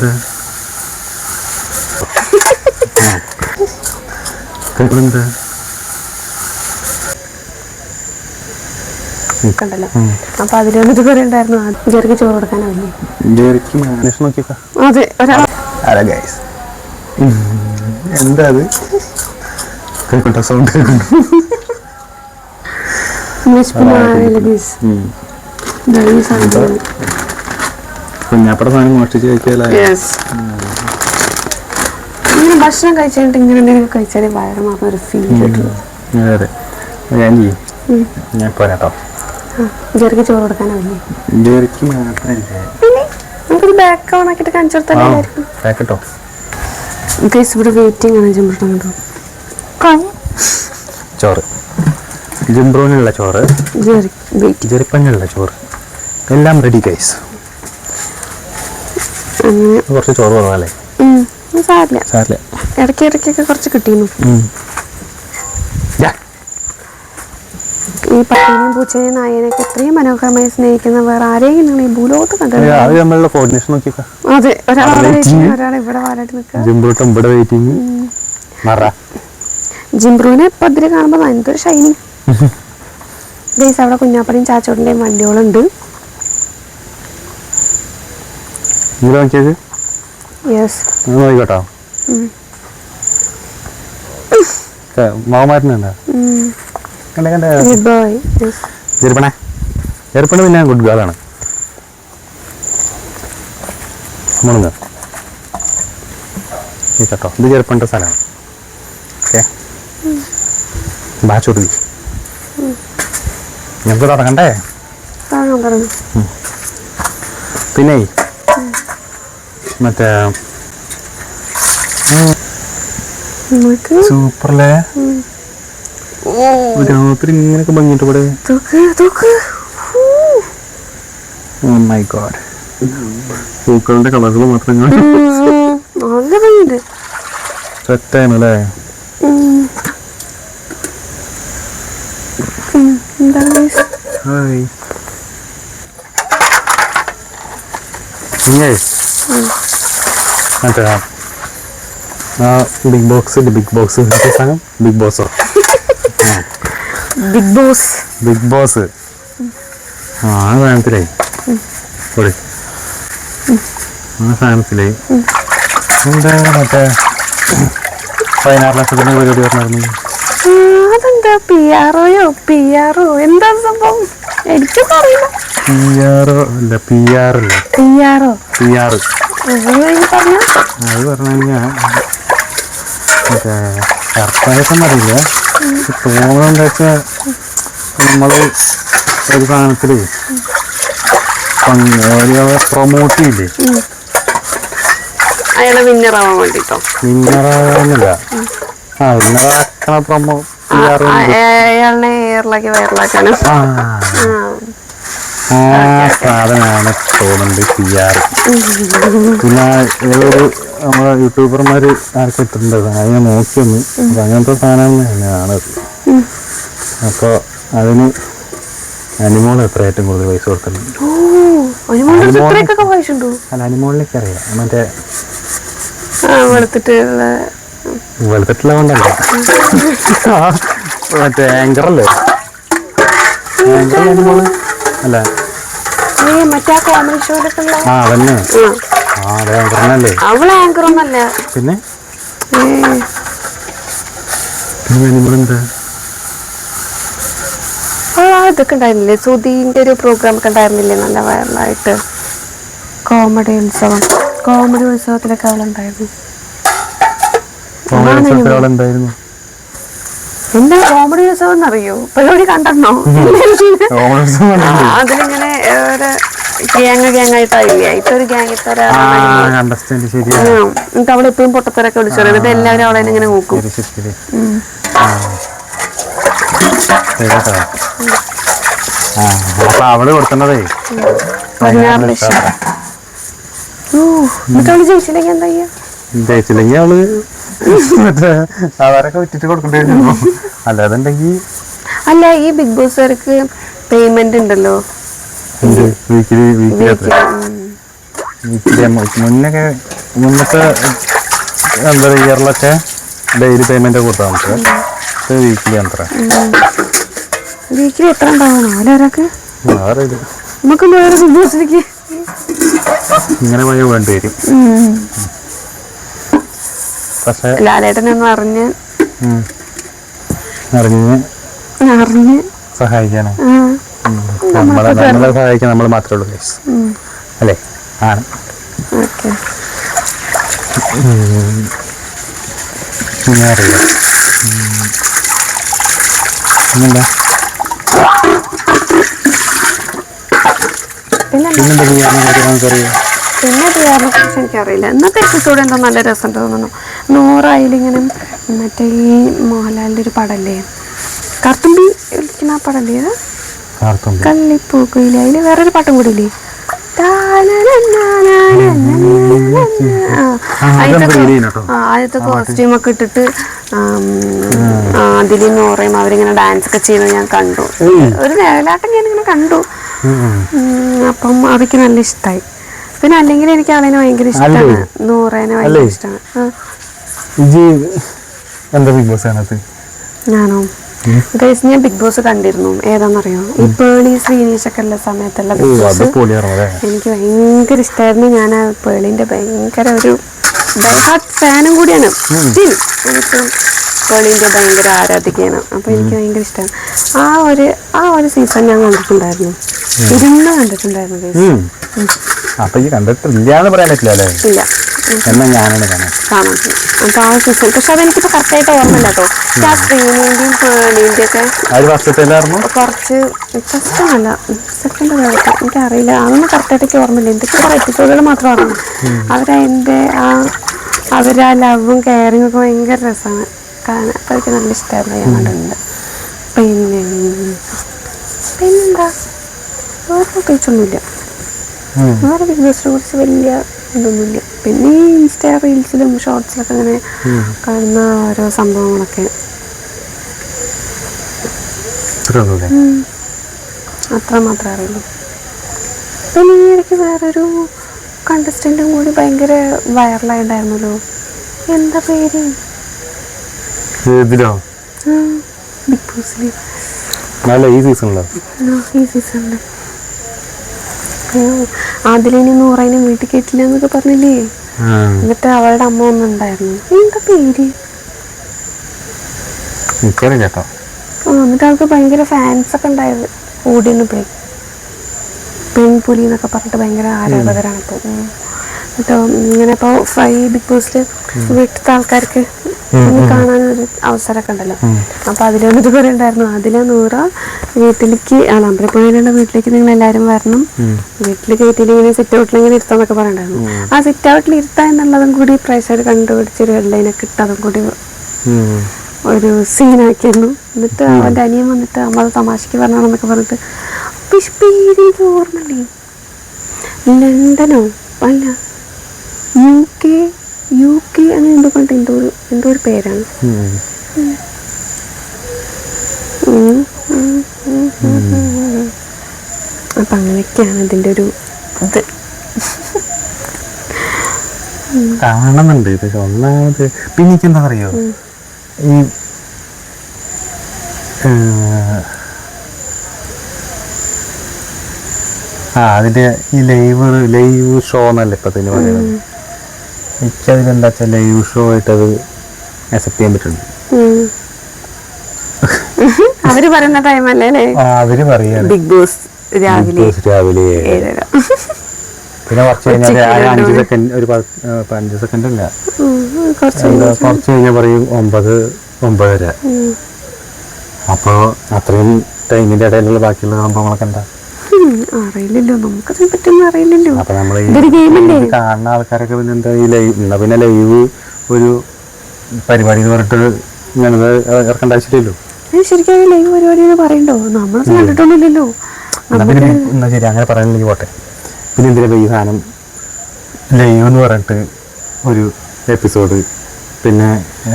എന്താ എന്താ കണ്ടല്ലോ. അപ്പൊ അതിൽ വന്നിട്ട് കുറെ ഉണ്ടായിരുന്നു. ജെറിക്ക് ചോറ് കൊടുക്കാനാവില്ലേ? അതെ ഒരാൾ എന്താ അത്? കേൾക്കട്ടെ സൗണ്ട് കേൾക്കണ്ട? കുഞ്ഞാപ്പടെ സാധനം മോഷ്ടിച്ച് കഴിക്കാല യെസ് ഇങ്ങനെ ഭക്ഷണം കഴിച്ചിട്ട് ഇങ്ങനെ എന്തെങ്കിലും കഴിച്ചാലേ വയറ് മാറുന്ന ഒരു ഫീൽ കിട്ടുള്ളൂ അതെ ഞാൻ ചെയ്യും ഞാൻ പോരാട്ടോ ജെറിക്ക് ചോറ് കൊടുക്കാനാവില്ലേ? ജെറിക്ക് മാത്രമല്ലേ പിന്നെ നമുക്കൊരു ബാക്ക് ഓൺ ആക്കിയിട്ട് കാണിച്ചു ഗൈസ് ഇവിടെ വെയിറ്റിംഗ് ആണ് ചോറ്. ചോറ്. ജെറി ചോറ്. എല്ലാം റെഡി ഗൈസ് കുറച്ച് ചോറ് അത് സാരില്ല. സാറില്ല ഇടയ്ക്ക് ഇടയ്ക്കൊക്കെ കുറച്ച് കിട്ടിയിരുന്നു. ഈ പട്ടീനെയും പൂച്ചനെയും നായനെയൊക്കെ ഇത്രയും മനോഹരമായി സ്നേഹിക്കുന്ന വേറെ ആരെയും നിങ്ങൾ ഈ ഭൂലോകത്ത് കണ്ടത് അത് അതെ ഒരാൾ ഇവിടെ വാലായിട്ട് നിൽക്കുക. ജിംബ്രുവിനെ ഇപ്പൊ ഇതിൽ കാണുമ്പോൾ എന്തൊരു ഷൈനിങ് ഗൈസ് അവിടെ കുഞ്ഞാപ്പടിയും ചാച്ചോടിന്റെയും വണ്ടികളുണ്ട്. നോക്കിയത് യെസ് നോക്കിക്കോട്ടോ മാവന്മാരുന്നുണ്ടോ കണ്ടേ കണ്ടേ. ചെറുപ്പണേ ചെറുപ്പണ് പിന്നെ ഗുഡ് ഗേളാണ് ആണ്. ഈ കേട്ടോ ഇത് ചെറുപ്പണ്ട സ്ഥലമാണ്. ഓക്കെ ബാച്ചോട്ടി ഞങ്ങൾക്ക് തുടങ്ങണ്ടേ? പിന്നെ മറ്റേ സൂപ്പർലേ രാത്രി ഇങ്ങനെയൊക്കെ ഭംഗിയിട്ട് ഇവിടെ. മൈ ഗോഡ് പൂക്കളുടെ കളറുകൾ മാത്രം സെറ്റാണ് അല്ലേ ഹായ് മറ്റേ ബിഗ് ബോക്സ് ബിഗ് ബോക്സ് സാധനം ബിഗ് ബോസോ ബിഗ് ബോസ് ബിഗ് ബോസ് ആ സാധനത്തിലേ. പൊടി ആ സാധനത്തിലേ. എന്താ മറ്റേ പതിനാറ് ലക്ഷത്തിന് പരിപാടി പറഞ്ഞായിരുന്നു അതെന്താ? പി ആർഒയോ പി ആർഒ എന്താ സംഭവം? എനിക്കൊന്നും അറിയില്ല. പി ആർ അല്ല പി ആർ അല്ല. പി ആർഒ പി ആർ പറഞ്ഞു? അത് പറഞ്ഞു കഴിഞ്ഞാൽ മറ്റേ സർപ്രൈസ് അറിയില്ല. തോന്നുന്നത് എന്താ വെച്ചാൽ നമ്മൾ ഒരു സാധനത്തിൽ പ്രൊമോട്ട് ചെയ്യില്ലേ? അയാളെ വിന്നർ ആവാൻ വേണ്ടിട്ടോ. വിന്നറാകാനല്ല ആ വിന്നറാക്കണ പ്രൊമോ അയാളെ എയറിലാക്കി വയറിലാക്കാനും ആ സാധനമാണ് തോന്നുന്നുണ്ട് പി ആർ പിന്നെ ഏതൊരു നമ്മളെ യൂട്യൂബർമാർ ആർക്കും ഇട്ടിട്ടുണ്ട് അതിനെ നോക്കിയൊന്ന്. അപ്പൊ അങ്ങനത്തെ സാധനം തന്നെയാണ് അപ്പോൾ അതിന് അനിമോൾ എത്ര ഏറ്റവും കൂടുതൽ പൈസ കൊടുക്കുന്നുണ്ട് അല്ല അനിമോളിലേക്ക് അറിയാം. മറ്റേ വെളുത്തിട്ടുള്ള വെളുത്തിട്ടുള്ള കൊണ്ടല്ല. മറ്റേ ആങ്കറല്ലേ ആങ്കർ അനിമോൾ അല്ല ആ അതന്നെ. ആ. അതെ ആങ്കറിനല്ലേ അവളെ ആങ്കർ പിന്നെ? ഇതൊക്കെ ഉണ്ടായിരുന്നില്ലേ? സുധീന്റെ ഒരു പ്രോഗ്രാം ഒക്കെ ഉണ്ടായിരുന്നില്ലേ? നല്ല വൈറലായിട്ട് കോമഡി ഉത്സവം. കോമഡി ഉത്സവത്തിലൊക്കെ അവളുണ്ടായിരുന്നു. എന്താ കോമഡി ഉത്സവം എന്നറിയോ? പരിപാടി കണ്ടില്ലേ? അതിലിങ്ങനെ ഒരു ഗ്യാങ് ഗ്യാങ് ആയിട്ടായില്ലേ ഇതൊരു ഗ്യാങ് ഇത്ര എന്നിട്ട് അവൾ എപ്പോഴും പൊട്ടത്തരൊക്കെ വിളിച്ചു എന്നിട്ട് എല്ലാവരും അവളെ ഇങ്ങനെ നോക്കും. അപ്പൊ അവൾ കൊടുക്കുന്നതേ. അവൾ ജയിച്ചില്ലെങ്കിൽ എന്താ ജയിച്ചില്ലെങ്കിൽ അവൾ മറ്റേ അവരൊക്കെ വിറ്റിട്ട് കൊടുക്കേണ്ടി വരുന്നു അല്ലാതുണ്ടെങ്കിൽ അല്ല ഈ ബിഗ് ബോസുകാർക്ക് പേയ്മെന്റ് ഉണ്ടല്ലോ. വീക്കിലി വീക്കിലി വീക്കിലി വീക്കിലി മുന്നൊക്കെ മുന്നത്തെ എന്താ ഇയറിലൊക്കെ ഡെയിലി പേയ്മെന്റ് കൊടുത്താൽ നമുക്ക് വീക്കിലി അത്ര. വീക്കിലി എത്ര ഉണ്ടാവണോ അല്ലെ ഒരാൾക്ക് നമുക്ക് ബിഗ് ബോസിലേക്ക്? ഇങ്ങനെ പോയാൽ വേണ്ടി വരും പക്ഷെ ലാലേട്ടനൊന്ന് അറിഞ്ഞ് ഉം, അറിഞ്ഞ് അറിഞ്ഞ് സഹായിക്കാനോ? ആ, നമ്മളെ നമ്മളെ സഹായിക്കാൻ. നമ്മൾ മാത്രമേ ഉള്ളൂ. അല്ലേ? ആണ് അറിയാം. പിന്നെന്താ? പിന്നെന്താ? നമുക്കറിയാം. പിന്നെ എനിക്കറിയില്ല. ഇന്നത്തെ എപ്പിസോഡ് എന്തോ നല്ല രസം തോന്നുന്നു. നൂറായാലിങ്ങനെ മറ്റേ ഈ മോഹൻലാലിന്റെ ഒരു പടല്ലേ കറുത്തുമ്പി വിളിക്കുന്ന ആ പടല്ലേ കള്ളിപ്പൂക്കുയില്ല അതിൽ വേറൊരു പാട്ടും കൂടി ഇല്ലേ. ആദ്യത്തെ കോസ്റ്റ്യൂം ഒക്കെ ഇട്ടിട്ട് അതിൽ നോറയും അവരിങ്ങനെ ഡാൻസ് ഒക്കെ ചെയ്യുന്നത് ഞാൻ കണ്ടു ഒരു വേലാട്ടം ഞാൻ ഇങ്ങനെ കണ്ടു അപ്പം അവയ്ക്ക് നല്ല ഇഷ്ടമായി പിന്നെ അല്ലെങ്കിൽ എനിക്ക് അവനെ ഭയങ്കര ഇഷ്ടമാണ്? നൂറേനെ ഭയങ്കര? ഇഷ്ടമാണ് ഇജി എന്താ ബിഗ് ബോസ് അതിനകത്ത്? ഞാനോ? ഗൈസ് ഞാൻ ബിഗ് ബോസ് കണ്ടിരുന്നു. ഏതാണെന്നറിയോ ഈ പേളി ശ്രീനീഷ് ഒക്കെ ഉള്ള സമയത്തുള്ള ബിഗ് ബോസ് എനിക്ക് ഭയങ്കര ഇഷ്ടമായിരുന്നു ഞാൻ ആ പേളിന്റെ ഭയങ്കര ഒരു ഫാനും കൂടിയാണ്. സ്റ്റിൽ എനിക്ക് പേളിന്റെ ഭയങ്കര ആരാധികയാണ്. അപ്പോൾ എനിക്ക് ഭയങ്കര ഇഷ്ടമാണ് ആ ഒരു ആ ഒരു സീസൺ ഞാൻ കണ്ടിട്ടുണ്ടായിരുന്നു. ഇരുന്ന് കണ്ടിട്ടുണ്ടായിരുന്നു ഗൈസ്. അപ്പൊ ഈ കണ്ടിട്ടില്ല എന്ന് പറയാൻ പറ്റില്ല ഇല്ല. എന്നാ ഞാനാണ് കാണാൻ കാണാൻ അപ്പോൾ ആ സീസൺ പക്ഷെ അതെനിക്കിപ്പോൾ കറക്റ്റായിട്ട് ഓർമ്മയില്ല കേട്ടോ പക്ഷെ ആ ശ്രീനീന്റെയും ഫസ്റ്റത്തേലായിരുന്നു കുറച്ച് ഫസ്റ്റ് അല്ല സെക്കൻഡ് കേൾക്കാം എനിക്കറിയില്ല. അതൊന്നും കറക്റ്റായിട്ടൊക്കെ ഓർമ്മയില്ല. എന്തൊക്കെ കുറേ എപ്പിസോഡുകൾ മാത്രം ഓർമ്മ അവരതിന്റെ ആ അവരാ ലവും കെയറിങ് ഒക്കെ ഭയങ്കര രസമാണ്. കാണാൻ. അപ്പോൾ എനിക്ക് നല്ല ഇഷ്ടമായിരുന്നു. ഞാൻ കണ്ടിട്ടുണ്ട്. പിന്നെ പിന്നെന്താ? വേറെ പ്രത്യേകിച്ചൊന്നുമില്ല. വേറെ ബിഗ് ബോസിനെ കുറിച്ച് വലിയ ഇതൊന്നുമില്ല. പിന്നെ ഈ ഇൻസ്റ്റാ റീൽസിലും ഷോർട്സിലൊക്കെ അങ്ങനെ കാണുന്ന ഓരോ സംഭവങ്ങളൊക്കെ. അത്ര മാത്രമേ അറിയുള്ളൂ. പിന്നെ ഈ ഇടയ്ക്ക് വേറൊരു കണ്ടസ്റ്റന്റും കൂടി ഭയങ്കര വൈറലായിട്ടുണ്ടായിരുന്നല്ലോ എന്താ പേര്? ഇതിലോ? ബിഗ് ബോസിൽ ഈ സീസണിലോ ഈ സീസണിൽ അതിലിനി നൂറതിനെ വീട്ടിൽ കേട്ടില്ല എന്നൊക്കെ പറഞ്ഞില്ലേ? എന്നിട്ട് അവളുടെ അമ്മ ഒന്നുണ്ടായിരുന്നു എന്താ പേര്? കേട്ടോ. എന്നിട്ട് അവൾക്ക് ഭയങ്കര ഫാൻസ് ഒക്കെ ഉണ്ടായത്. ഓടിയെന്ന് പോയി പെൺപുലി എന്നൊക്കെ പറഞ്ഞിട്ട് ഭയങ്കര ആരാധകരാണ് ഇപ്പൊ. എന്നിട്ടോ ഇങ്ങനെ ഇപ്പോൾ ഫൈ ബിഗ് ബോസിൽ വീട്ടിലത്തെ ആൾക്കാർക്ക് ഒന്ന് കാണാനൊരു അവസരമൊക്കെ ഉണ്ടല്ലോ. അപ്പോൾ അതിലൊന്നിട്ട് കുറേ ഉണ്ടായിരുന്നു. അതിലെ നൂറ വീട്ടിലേക്ക് ആണ് അമ്പലപ്പുഴയിലുള്ള വീട്ടിലേക്ക് നിങ്ങൾ എല്ലാരും വരണം വീട്ടിൽ കയറ്റിയിൽ ഇങ്ങനെ സിറ്റ് ഔട്ടിൽ ഇങ്ങനെ ഇരുത്താന്നൊക്കെ പറയണ്ടായിരുന്നു ആ സിറ്റ് ഔട്ടിൽ ഇരുത്താ എന്നുള്ളതും കൂടി പ്രേക്ഷകർ കണ്ടുപിടിച്ചൊരു ഹെഡ്ലൈനൊക്കെ ഇട്ട് അതും കൂടി. ഒരു സീനാക്കിയിരുന്നു എന്നിട്ട് അവന്റെ അനിയൻ വന്നിട്ട് അമ്മ തമാശക്ക് പറഞ്ഞാണെന്നൊക്കെ പറഞ്ഞിട്ട് പക്ഷെ പേര് ഓർമ്മയില്ലേ? ലണ്ടനോ? അല്ല യു കെ യു കെ അങ്ങനെ എന്തോ കണ്ടിട്ട് എന്തോ ഒരു എന്തോ ഒരു പേരാണ്. അപ്പം അങ്ങനെയൊക്കെയാണ് ഇതിന്റെ ഒരു ഇത്. കാണുന്നുണ്ട് പക്ഷെ ഒന്നാമത് പിന്നെ എന്താ അറിയോ ഈ ആ അതിന്റെ ഈ ലൈവ് ലൈവ് ഷോ എന്നല്ലേ ഇപ്പൊ പറയുന്നത്? എനിക്കതിൽ എന്താ വെച്ചാൽ ലൈവ് ഷോ ആയിട്ട് അത് അക്സെപ്റ്റ് ചെയ്യാൻ പറ്റുന്നു. അവർ പറയുന്ന ടൈമല്ലേ അല്ലേ ആ അവർ പറയാണ്. ബിഗ് ബോസ് രാവിലെ ദിവസം രാവിലെ. ഏഴര. പിന്നെ കുറച്ച് കഴിഞ്ഞാൽ അഞ്ച് സെക്കൻഡ് ഒരു പത്ത് ഏഹ്, ഇപ്പൊ അഞ്ച് സെക്കൻഡ് അല്ല. ഉം, കുറച്ച് എന്താ കുറച്ച് കഴിഞ്ഞാൽ പറയും ഒമ്പത് ഒമ്പതര. അപ്പോൾ അത്രയും ടൈമിന്റെ ഇടയിലുള്ള ബാക്കിയുള്ള സംഭവങ്ങളൊക്കെ എന്താ? അറിയില്ലല്ലോ. നമുക്കതിനെ പറ്റിയൊന്നും അറിയില്ലല്ലോ. അപ്പൊ നമ്മൾ ഇതൊരു ഗെയിമല്ലേ? കാണുന്ന ആൾക്കാരൊക്കെ പിന്നെ എന്താ ഈ ലൈവ് എന്നാ പിന്നെ ലൈവ് ഒരു പരിപാടി എന്ന് പറഞ്ഞിട്ട് ഞാനത് ഇറക്കേണ്ട ആവശ്യമില്ലല്ലോ. ശരിക്കും ലൈവ് പരിപാടി എന്ന് പറയണ്ടോ നമ്മൾ കണ്ടിട്ടൊന്നുമില്ലല്ലോ. എന്നാ ശരി അങ്ങനെ പറയാനില്ലെങ്കിൽ പോട്ടെ. പിന്നെ എന്തിനാ ഈ സാധനം ലൈവ് എന്ന് പറഞ്ഞിട്ട് ഒരു എപ്പിസോഡ് പിന്നെ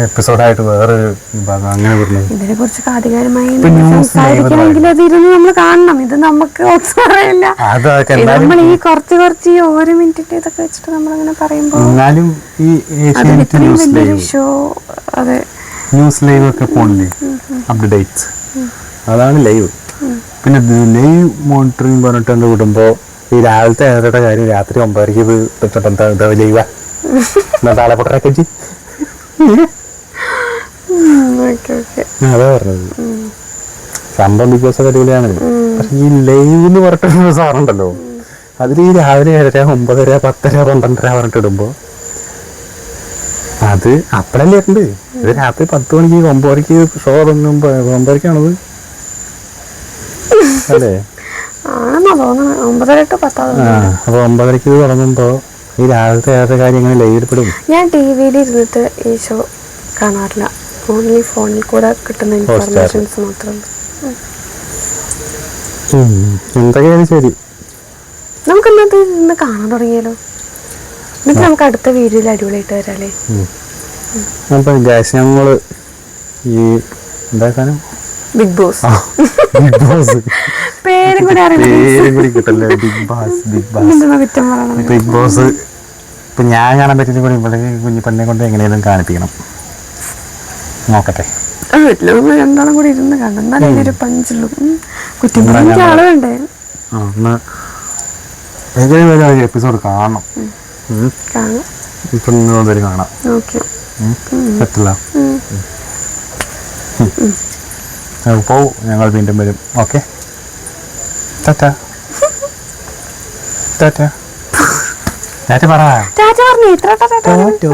എപ്പിസോഡായിട്ട് വേറൊരു വിഭാഗം അങ്ങനെ വരുന്നത്. ഇതിനെ കുറിച്ച് ആധികാരികമായി സംസാരിക്കണമെങ്കിൽ അത് ഇരുന്ന് നമ്മൾ കാണണം. ഇത് നമുക്ക് അറിയില്ല. നമ്മൾ ഈ കുറച്ച് കുറച്ച് ഈ ഒരു മിനിറ്റ് ഇതൊക്കെ വെച്ചിട്ട് നമ്മൾ അങ്ങനെ പറയുമ്പോൾ എന്നാലും ഈ വലിയൊരു ഷോ അതെ. ന്യൂസ് ലൈവ് ഒക്കെ ഫോണിൽ അപ്ഡേറ്റ്സ് അതാണ് ലൈവ്. പിന്നെ ലൈവ് മോണിറ്ററിങ് പറഞ്ഞിട്ട് അങ്ങ് വിടുമ്പോ ഈ രാവിലത്തെ ഏഴരയുടെ കാര്യം രാത്രി ഒമ്പതരക്ക് ഇത് ലൈവാ? എന്നാ താളെ പൊട്ടറൊക്കെ അതാ പറഞ്ഞത്. സംഭവം ബിഗ് ബോസ് ഒക്കെ അടിപൊളിയാണ് പക്ഷെ ഈ ലൈവ് എന്ന് പറഞ്ഞിട്ടൊരു സാറുണ്ടല്ലോ അതിൽ ഈ രാവിലെ ഏഴര ഒമ്പതര പത്തര പന്ത്രണ്ടര പറഞ്ഞിട്ട് ഇടുമ്പോ അത് അപ്പഴല്ലേ ഉണ്ട് ഇത് രാത്രി പത്ത് മണിക്ക് ഒമ്പതരക്ക് ഷോ തുടങ്ങുമ്പോ ഒമ്പതരക്കാണത് അല്ലേ? അപ്പൊ ഒമ്പതരക്ക് ഇത് തുടങ്ങുമ്പോ ഈ രാവിലത്തെ ഏഴര കാര്യങ്ങൾ ലൈവിൽ പെടും. ഞാൻ ടി വിയിൽ ഇരുന്നിട്ട് ഈ ഷോ കാണാറില്ല. ഓൺലി ഫോണിൽ കൂടെ കിട്ടുന്ന ഇൻഫർമേഷൻസ് മാത്രം. എന്തൊക്കെയാണ് ശരി? നമുക്ക് ഇന്നത്തെ ഇന്ന് കാണാൻ തുടങ്ങിയാലോ? എന്നിട്ട് നമുക്ക് അടുത്ത വീഡിയോയിൽ അടിപൊളിയായിട്ട് വരാല്ലേ? അപ്പം ഗ്യാസ് ഞങ്ങൾ ഈ എന്താ ബിഗ് ബോസ്. Big boss. പേരും കൂടെ അറിയില്ല പേരും കൂടി കിട്ടല്ലേ big boss big boss. Big boss ഇപ്പൊ ഞാൻ കാണാൻ പറ്റുന്ന കൂടി ഇവിടെ കുഞ്ഞു പെണ്ണെ കൊണ്ട് എങ്ങനെയാലും കാണിപ്പിക്കണം. നോക്കട്ടെ. രണ്ടാളും കൂടി ഇരുന്ന് കാണണം. എന്നാലും ഒരു പഞ്ചുള്ളൂ. ആൾ വേണ്ടേ എപ്പിസോഡ് കാണണം. കാണാം. ഇപ്പൊ പറ്റില്ല. ഞങ്ങൾ വീണ്ടും വരും. ഓക്കെ? ടാറ്റ ടാറ്റ ടാറ്റ പറ. ടാറ്റ പറഞ്ഞു ഇത്ര ടാറ്റ.